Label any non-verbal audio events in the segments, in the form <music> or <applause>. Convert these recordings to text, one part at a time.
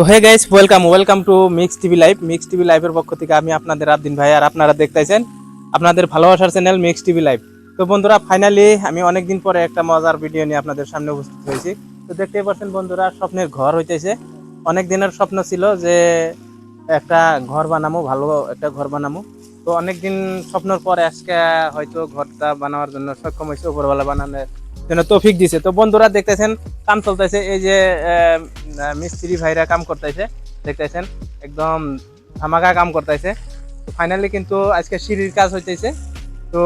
তো hey guys welcome welcome to Mix TV Live Mix TV লাইভের পক্ষ থেকে আমি আপনাদের আবদিন ভাই, আর আপনারা দেখতেছেন আপনাদের ভালোবাসার চ্যানেল মিক্স টিভি লাইভ তো বন্ধুরা ফাইনালি আমি অনেক দিন পরে একটা মজার ভিডিও নিয়ে আপনাদের সামনে উপস্থিত হয়েছি। তো দেখতেই পাচ্ছেন বন্ধুরা, স্বপ্নের ঘর হইতেছে। অনেক দিনের স্বপ্ন ছিল যে একটা ঘর বানাবো ভালো একটা ঘর বানাবো তো অনেক দিন স্বপ্নের পরে আজকে হয়তো ঘরটা বানানোর জন্য সক্ষম হয়েছে, উপরওয়ালা বানানোর। জন্য তৌফিক দিছে। তো বন্ধুরা দেখতেছেন, কাম চলতেছে। এই যে মিস্ত্রি ভাইরা কাম করতেছে। দেখতেছেন, একদম ধামাকা কাম করতেছে। ফাইনালি কিন্তু আজকে সিঁড়ির কাজ হইতেছে। তো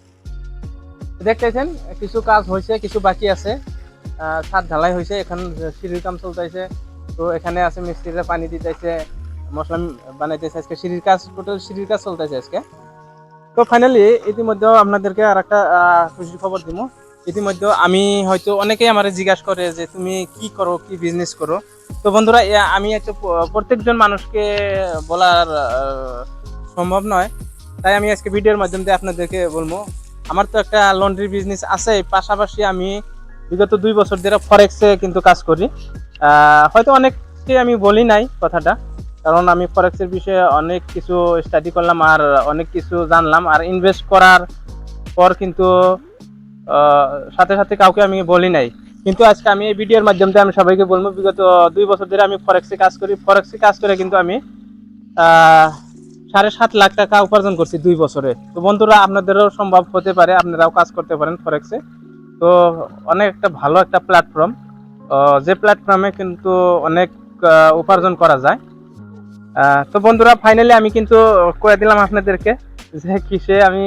<clears throat> দেখতেছেন, কিছু কাজ হয়েছে কিছু বাকি আছে। ছাদ ঢালাই হয়েছে এখন সিঁড়ির কাম চলতেছে। তো এখানে আছে মিস্ত্রিরা পানি দিতেছে, মশলা বানাইতেছে। আজকে সিঁড়ির কাজ টোটাল সিঁড়ির কাজ চলতেছে আজকে। তো ফাইনালি ইতিমধ্যে আপনাদেরকে আর একটা খুশির খবর দিব ইতিমধ্যে আমি হয়তো অনেকেই আমার জিজ্ঞাসা করে যে তুমি কি করো, কি বিজনেস করো? তো বন্ধুরা আমি একটা প্রত্যেকজন মানুষকে বলার সম্ভব নয়। তাই আমি আজকে ভিডিওর মাধ্যম আপনাদেরকে বলব। আমার তো একটা লন্ড্রি বিজনেস আছে পাশাপাশি আমি বিগত দুই বছর ধরে ফরেক্সে কিন্তু কাজ করি। হয়তো অনেককে আমি বলি নাই কথাটা। কারণ আমি ফরেক্সের বিষয়ে অনেক কিছু স্টাডি করলাম আর অনেক কিছু জানলাম আর ইনভেস্ট করার পর কিন্তু সাথে সাথে কাউকে আমি বলি নাই। কিন্তু আজকে আমি এই ভিডিওর মাধ্যমে আমি সবাইকে বলব, বিগত দুই বছর ধরে আমি ফরেক্সে কাজ করি। ফরেক্সে কাজ করে কিন্তু আমি সাড়ে সাত লাখ টাকা উপার্জন করছি দুই বছরে। তো বন্ধুরা, আপনাদেরও সম্ভব হতে পারে, আপনারাও কাজ করতে পারেন ফরেক্সে তো অনেক একটা ভালো একটা প্ল্যাটফর্ম যে প্ল্যাটফর্মে কিন্তু অনেক উপার্জন করা যায়। তো বন্ধুরা ফাইনালি আমি কিন্তু করে দিলাম আপনাদেরকে যে কিসে আমি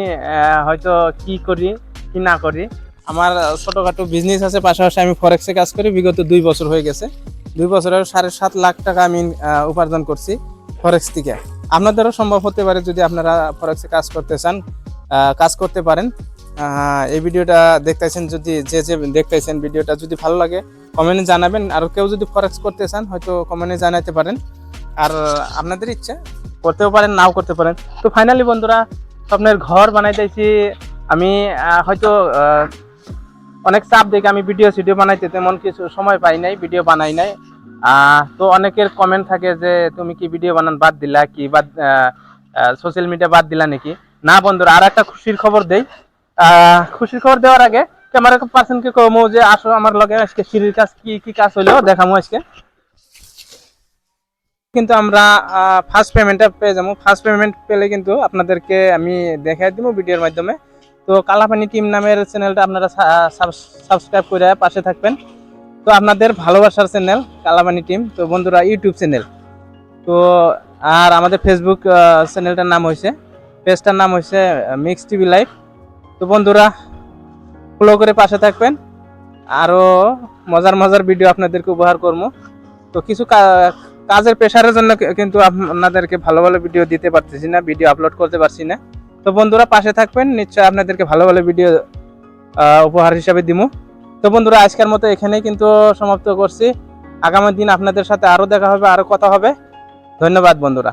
হয়তো কি করি, কি না করি। আমার ছোটখাটো বিজনেস আছে, পাশাপাশি আমি ফরেক্সে কাজ করি। বিগত দুই বছর হয়ে গেছে। দুই বছরে সাড়ে সাত লাখ টাকা আমি উপার্জন করছি ফরেক্স থেকে। আপনাদেরও সম্ভব হতে পারে যদি আপনারা ফরেক্সে কাজ করতে চান কাজ করতে পারেন। এই ভিডিওটা দেখতেছেন যদি, যে যে দেখতেছেন ভিডিওটা যদি ভালো লাগে কমেন্টে জানাবেন। আর কেউ যদি ফরেক্স করতে চান, হয়তো কমেন্টে জানাতে পারেন। আর আপনাদের ইচ্ছা, করতেও পারেন, নাও করতে পারেন। তো ফাইনালি বন্ধুরা, স্বপ্নের ঘর বানাইতেছি আমি হয়তো অনেক চাপ দেখে আমি ভিডিও সিডিও বানাইতে তেমন কিছু সময় পাই নাই ভিডিও বানাই নাই। তো অনেকের কমেন্ট থাকে যে, তুমি কি ভিডিও বানান বাদ দিলা কি? বাদ সোশ্যাল মিডিয়া বাদ দিলা নাকি? না বন্ধুরা, আর একটা খুশির খবর দেই। খুশির খবর দেওয়ার আগে ক্যামেরা পার্সনকে কমো যে, আসো আমার লগে আজকে সিঁড়ির কাজ, কি কি কাজ হইল দেখামো আজকে। কিন্তু আমরা ফার্স্ট পেমেন্টটা পেয়ে যাব। ফার্স্ট পেমেন্ট পেলে কিন্তু আপনাদেরকে আমি দেখাই দিব ভিডিওর মাধ্যমে। তো কালাপানি টিম নামের চ্যানেলটা আপনারা সাবস্ক্রাইব করে পাশে থাকবেন। তো আপনাদের ভালোবাসার চ্যানেল কালাপানি টিম তো বন্ধুরা ইউটিউব চ্যানেল তো আর আমাদের ফেসবুক চ্যানেলটার নাম হয়েছে পেজটার নাম হয়েছে মিক্স টিভি লাইভ তো বন্ধুরা ফলো করে পাশে থাকবেন। আরও মজার মজার ভিডিও আপনাদেরকে উপহার করব। তো কিছু কাজের প্রেশারের জন্য কিন্তু আপনাদেরকে ভালো ভালো ভিডিও দিতে পারতেছি না ভিডিও আপলোড করতে পারছি না। তো বন্ধুরা পাশে থাকবেন নিশ্চয় আপনাদেরকে ভালো ভালো ভিডিও উপহার হিসাবে দিব তো বন্ধুরা, আজকের মতো এখানেই কিন্তু সমাপ্ত করছি। আগামী দিন আপনাদের সাথে আরও দেখা হবে আরও কথা হবে। ধন্যবাদ বন্ধুরা।